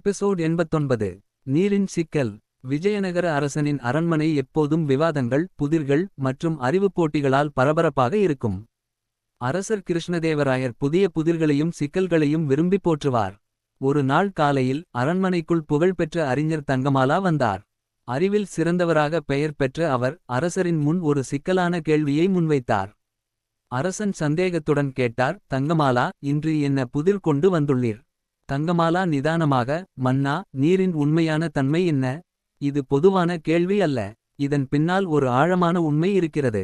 Episode எண்பத்தொன்பது நீரின் சிக்கல். விஜயநகர அரசனின் அரண்மனை எப்போதும் விவாதங்கள் புதிர்கள் மற்றும் அறிவுப் போட்டிகளால் பரபரப்பாக இருக்கும். அரசர் கிருஷ்ணதேவராயர் புதிய புதிர்களையும் சிக்கல்களையும் விரும்பி போற்றுவார். ஒரு நாள் காலையில் அரண்மனைக்குள் புகழ்பெற்ற அறிஞர் தங்கமாலா வந்தார். அறிவில் சிறந்தவராக பெயர் பெற்ற அவர் அரசரின் முன் ஒரு சிக்கலான கேள்வியை முன்வைத்தார். அரசன் சந்தேகத்துடன் கேட்டார் தங்கமாலா இன்று என்ன புதிர் கொண்டு வந்துள்ளீர்? தங்கமாலா நிதானமாக மன்னா நீரின் உண்மையான தன்மை என்ன? இது பொதுவான கேள்வி அல்ல. இதன் பின்னால் ஒரு ஆழமான உண்மை இருக்கிறது.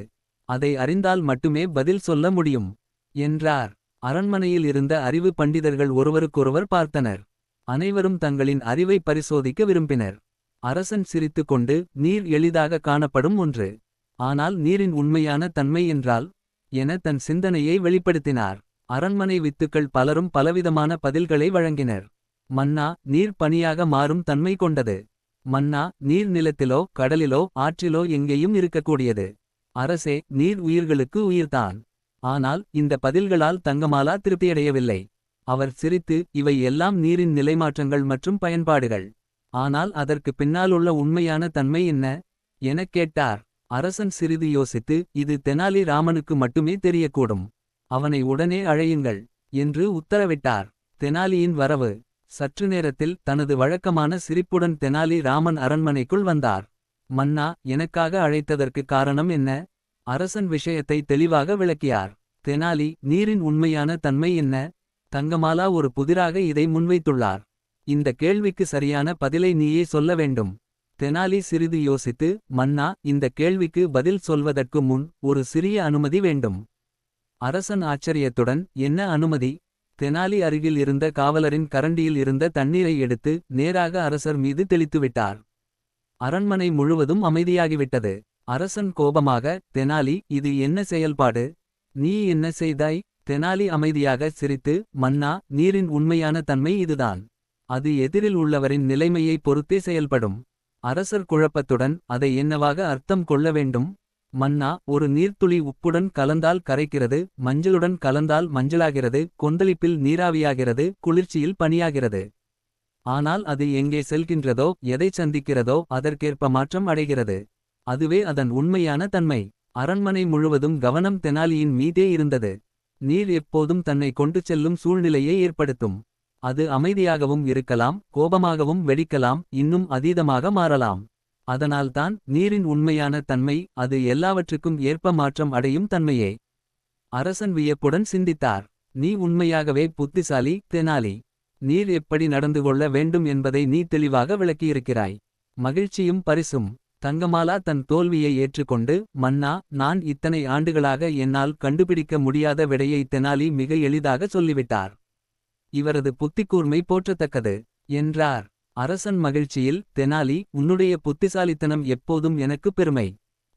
அதை அறிந்தால் மட்டுமே பதில் சொல்ல முடியும் என்றார். அரண்மனையில் இருந்த அறிவு பண்டிதர்கள் ஒருவருக்கொருவர் பார்த்தனர். அனைவரும் தங்களின் அறிவை பரிசோதிக்க விரும்பினர். அரசன் சிரித்துக்கொண்டு நீர் எளிதாக காணப்படும் ஒன்று. ஆனால் நீரின் உண்மையான தன்மை என்றால்? என தன் சிந்தனையை வெளிப்படுத்தினார். அரண்மனை வித்துக்கள் பலரும் பலவிதமான பதில்களை வழங்கினர். மன்னா நீர் பனியாக மாறும் தன்மை கொண்டது. மன்னா நீர் நிலத்திலோ கடலிலோ ஆற்றிலோ எங்கேயும் இருக்கக்கூடியது. அரசே நீர் உயிர்களுக்கு உயிர்தான் ஆனால் இந்த பதில்களால் தங்கமாலா திருப்தியடையவில்லை. அவர் சிரித்து இவை எல்லாம் நீரின் நிலைமாற்றங்கள் மற்றும் பயன்பாடுகள். ஆனால் அதற்கு பின்னாலுள்ள உண்மையான தன்மை என்ன? எனக் கேட்டார். அரசன் சிறிது யோசித்து இது தெனாலி ராமனுக்கு மட்டுமே தெரியக்கூடும். அவனை உடனே அழையுங்கள் என்று உத்தரவிட்டார். தெனாலியின் வரவு. சற்று நேரத்தில் தனது வழக்கமான சிரிப்புடன் தெனாலி ராமன் அரண்மனைக்குள் வந்தார். மன்னா எனக்காக அழைத்ததற்கு காரணம் என்ன? அரசன் விஷயத்தை தெளிவாக விளக்கியார். தெனாலி நீரின் உண்மையான தன்மை என்ன? தங்கமாலா ஒரு புதிராக இதை முன்வைத்துள்ளார். இந்த கேள்விக்கு சரியான பதிலை நீயே சொல்ல வேண்டும். தெனாலி சிறிது யோசித்து மன்னா இந்த கேள்விக்கு பதில் சொல்வதற்கு முன் ஒரு சிறிய அனுமதி வேண்டும். அரசன் ஆச்சரியத்துடன் என்ன அனுமதி? தெனாலி அருகில் இருந்த காவலரின் கரண்டியில் இருந்த தண்ணீரை எடுத்து நேராக அரசர் மீது தெளித்துவிட்டார் அரண்மனை முழுவதும் அமைதியாகிவிட்டது. அரசன் கோபமாக தெனாலி இது என்ன செயல்பாடு? நீ என்ன செய்தாய்? தெனாலி அமைதியாக சிரித்து மன்னா நீரின் உண்மையான தன்மை இதுதான். அது எதிரில் உள்ளவரின் நிலைமையை பொறுத்தே செயல்படும். அரசர் குழப்பத்துடன் அதை என்னவாக அர்த்தம் கொள்ள வேண்டும்? மன்னா ஒரு நீர்த்துளி உப்புடன் கலந்தால் கரைக்கிறது மஞ்சளுடன் கலந்தால் மஞ்சளாகிறது கொந்தளிப்பில் நீராவியாகிறது குளிர்ச்சியில் பனியாகிறது. ஆனால் அது எங்கே செல்கின்றதோ எதைச் சந்திக்கிறதோ அதற்கேற்ப மாற்றம் அடைகிறது. அதுவே அதன் உண்மையான தன்மை. அரண்மனை முழுவதும் கவனம் தெனாலியின் மீதே இருந்தது. நீர் எப்போதும் தன்னை கொண்டு செல்லும் சூழ்நிலையை ஏற்படுத்தும். அது அமைதியாகவும் இருக்கலாம் கோபமாகவும் வெடிக்கலாம் இன்னும் அதீதமாக மாறலாம். அதனால்தான் நீரின் உண்மையான தன்மை அது எல்லாவற்றுக்கும் ஏற்ப மாற்றம் அடையும் தன்மையே. அரசன் வியப்புடன் சிந்தித்தார். நீ உண்மையாகவே புத்திசாலி தெனாலி. நீர் எப்படி நடந்து கொள்ள வேண்டும் என்பதை நீ தெளிவாக விளக்கியிருக்கிறாய். மகிழ்ச்சியும் பரிசும். தங்கமாலா தன் தோல்வியை ஏற்றுக்கொண்டு மன்னா நான் இத்தனை ஆண்டுகளாக என்னால் கண்டுபிடிக்க முடியாத விடையை தெனாலி மிக எளிதாக சொல்லிவிட்டார். இவரது புத்திக்கூர்மை போற்றத்தக்கது என்றார். அரசன் மகிழ்ச்சியில் தெனாலி உன்னுடைய புத்திசாலித்தனம் எப்போதும் எனக்கு பெருமை.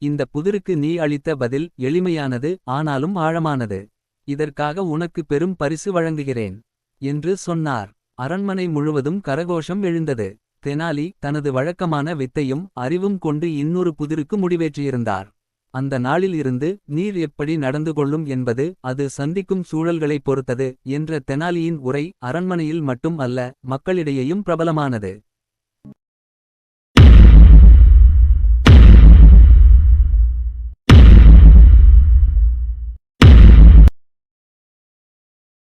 இந்த புதிருக்கு நீ அளித்த பதில் எளிமையானது ஆனாலும் ஆழமானது. இதற்காக உனக்கு பெரும் பரிசு வழங்குகிறேன் என்று சொன்னார். அரண்மனை முழுவதும் கரகோஷம் எழுந்தது. தெனாலி தனது வழக்கமான வித்தையும் அறிவும் கொண்டு இன்னொரு புதிருக்கு முடிவேற்றியிருந்தார். அந்த நாளில் இருந்து நீர் எப்படி நடந்து கொள்ளும் என்பது அது சந்திக்கும் சூழல்களைப் பொறுத்தது என்ற தெனாலியின் உரை அரண்மனையில் மட்டும் அல்ல மக்களிடையேயும் பிரபலமானது.